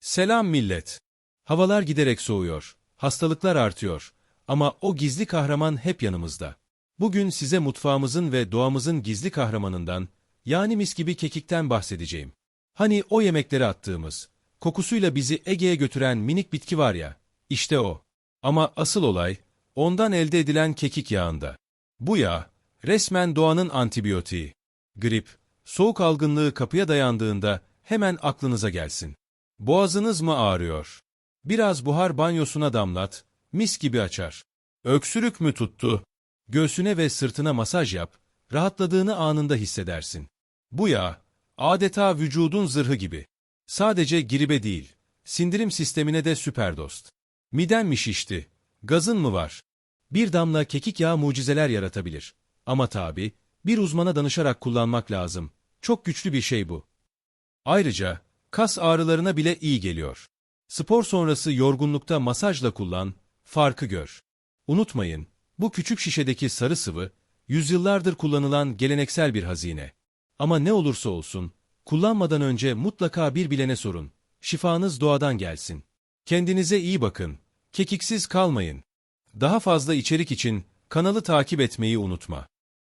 Selam millet. Havalar giderek soğuyor, hastalıklar artıyor ama o gizli kahraman hep yanımızda. Bugün size mutfağımızın ve doğamızın gizli kahramanından, yani mis gibi kekikten bahsedeceğim. Hani o yemekleri attığımız, kokusuyla bizi Ege'ye götüren minik bitki var ya, işte o. Ama asıl olay, ondan elde edilen kekik yağında. Bu yağ, resmen doğanın antibiyotiği. Grip, soğuk algınlığı kapıya dayandığında hemen aklınıza gelsin. Boğazınız mı ağrıyor? Biraz buhar banyosuna damlat, mis gibi açar. Öksürük mü tuttu? Göğsüne ve sırtına masaj yap, rahatladığını anında hissedersin. Bu yağ, adeta vücudun zırhı gibi. Sadece gribe değil, sindirim sistemine de süper dost. Miden mi şişti? Gazın mı var? Bir damla kekik yağı mucizeler yaratabilir. Ama tabi, bir uzmana danışarak kullanmak lazım. Çok güçlü bir şey bu. Ayrıca, kas ağrılarına bile iyi geliyor. Spor sonrası yorgunlukta masajla kullan, farkı gör. Unutmayın, bu küçük şişedeki sarı sıvı, yüzyıllardır kullanılan geleneksel bir hazine. Ama ne olursa olsun, kullanmadan önce mutlaka bir bilene sorun. Şifanız doğadan gelsin. Kendinize iyi bakın, kekiksiz kalmayın. Daha fazla içerik için kanalı takip etmeyi unutma.